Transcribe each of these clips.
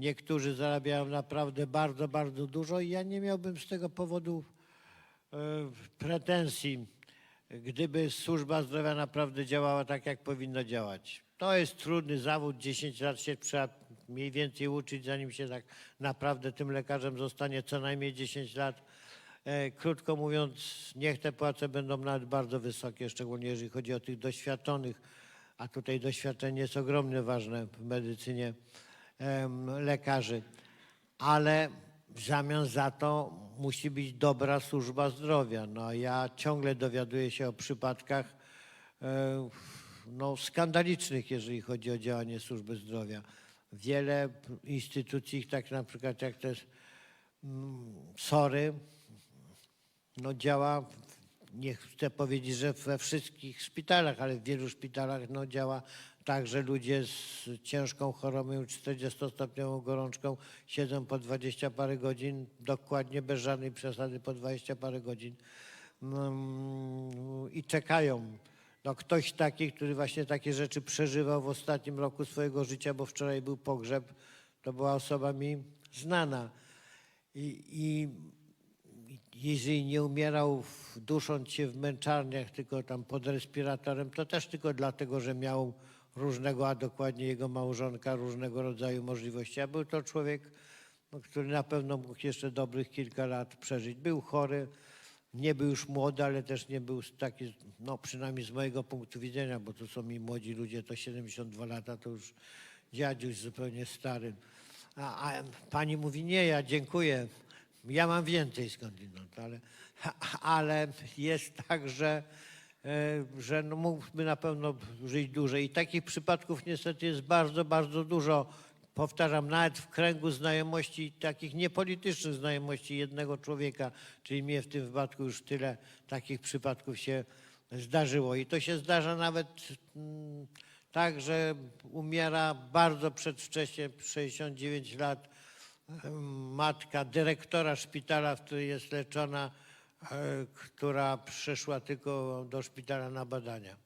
niektórzy zarabiają naprawdę bardzo, bardzo dużo i ja nie miałbym z tego powodu e, pretensji, gdyby służba zdrowia naprawdę działała tak, jak powinna działać. To jest trudny zawód, 10 lat się trzeba mniej więcej uczyć, zanim się tak naprawdę tym lekarzem zostanie co najmniej 10 lat. E, Krótko mówiąc, niech te płace będą nawet bardzo wysokie, szczególnie jeżeli chodzi o tych doświadczonych, a tutaj doświadczenie jest ogromnie ważne w medycynie lekarzy. Ale w zamian za to musi być dobra służba zdrowia. No, ja ciągle dowiaduję się o przypadkach no, skandalicznych, jeżeli chodzi o działanie służby zdrowia. Wiele instytucji, tak na przykład jak to jest mm, SORY, no działa, nie chcę powiedzieć, że we wszystkich szpitalach, ale w wielu szpitalach no działa tak, że ludzie z ciężką chorobą, 40-stopniową gorączką siedzą po 20 parę godzin, dokładnie bez żadnej przesady po 20 parę godzin mm, i czekają. No ktoś taki, który właśnie takie rzeczy przeżywał w ostatnim roku swojego życia, bo wczoraj był pogrzeb, to była osoba mi znana. I, i jeżeli nie umierał dusząc się w męczarniach, tylko tam pod respiratorem, to też tylko dlatego, że miał różnego, a dokładnie jego małżonka, różnego rodzaju możliwości. A był to człowiek, no, który na pewno mógł jeszcze dobrych kilka lat przeżyć. Był chory, nie był już młody, ale też nie był taki, no przynajmniej z mojego punktu widzenia, bo to są mi młodzi ludzie, to 72 lata, to już dziadziuś zupełnie stary. A, a pani mówi, nie, ja dziękuję, ja mam więcej skądinąd, ale, ale jest tak, że, że no mógłby na pewno żyć dłużej. I takich przypadków niestety jest bardzo, bardzo dużo. Powtarzam, nawet w kręgu znajomości, takich niepolitycznych znajomości jednego człowieka, czyli mnie w tym wypadku już tyle takich przypadków się zdarzyło. I to się zdarza nawet mm, tak, że umiera bardzo przedwcześnie, 69 lat, matka dyrektora szpitala, w którym jest leczona, e, która przyszła tylko do szpitala na badania.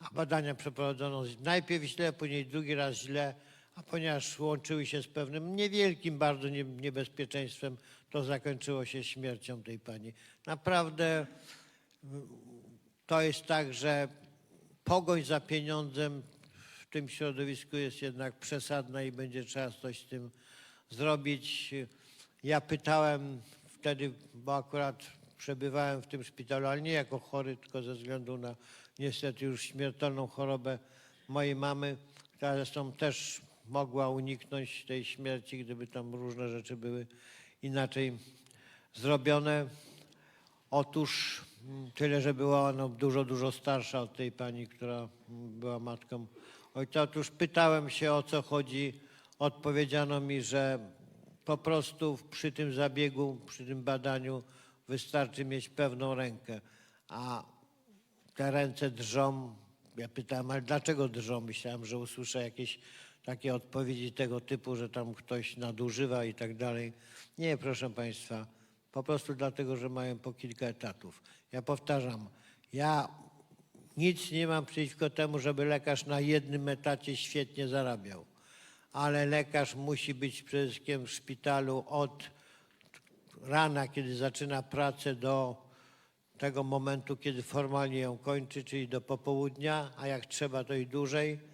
A badania przeprowadzono najpierw źle, później drugi raz źle, a ponieważ łączyły się z pewnym niewielkim bardzo nie- niebezpieczeństwem, to zakończyło się śmiercią tej pani. Naprawdę mm, to jest tak, że pogoń za pieniądzem w tym środowisku jest jednak przesadna i będzie trzeba coś z tym zrobić. Ja pytałem wtedy, bo akurat przebywałem w tym szpitalu, ale nie jako chory, tylko ze względu na niestety już śmiertelną chorobę mojej mamy, która zresztą też mogła uniknąć tej śmierci, gdyby tam różne rzeczy były inaczej zrobione. Otóż mm, tyle, że była ona dużo, dużo starsza od tej pani, która mm, była matką ojca. Otóż pytałem się o co chodzi. Odpowiedziano mi, że po prostu przy tym zabiegu, przy tym badaniu wystarczy mieć pewną rękę. A te ręce drżą. Ja pytałem, ale dlaczego drżą? Myślałem, że usłyszę jakieś takie odpowiedzi tego typu, że tam ktoś nadużywa i tak dalej. Nie, proszę Państwa, po prostu dlatego, że mają po kilka etatów. Ja powtarzam, ja nic nie mam przeciwko temu, żeby lekarz na jednym etacie świetnie zarabiał, ale lekarz musi być przede wszystkim w szpitalu od rana, kiedy zaczyna pracę, do tego momentu, kiedy formalnie ją kończy, czyli do popołudnia, a jak trzeba, to i dłużej.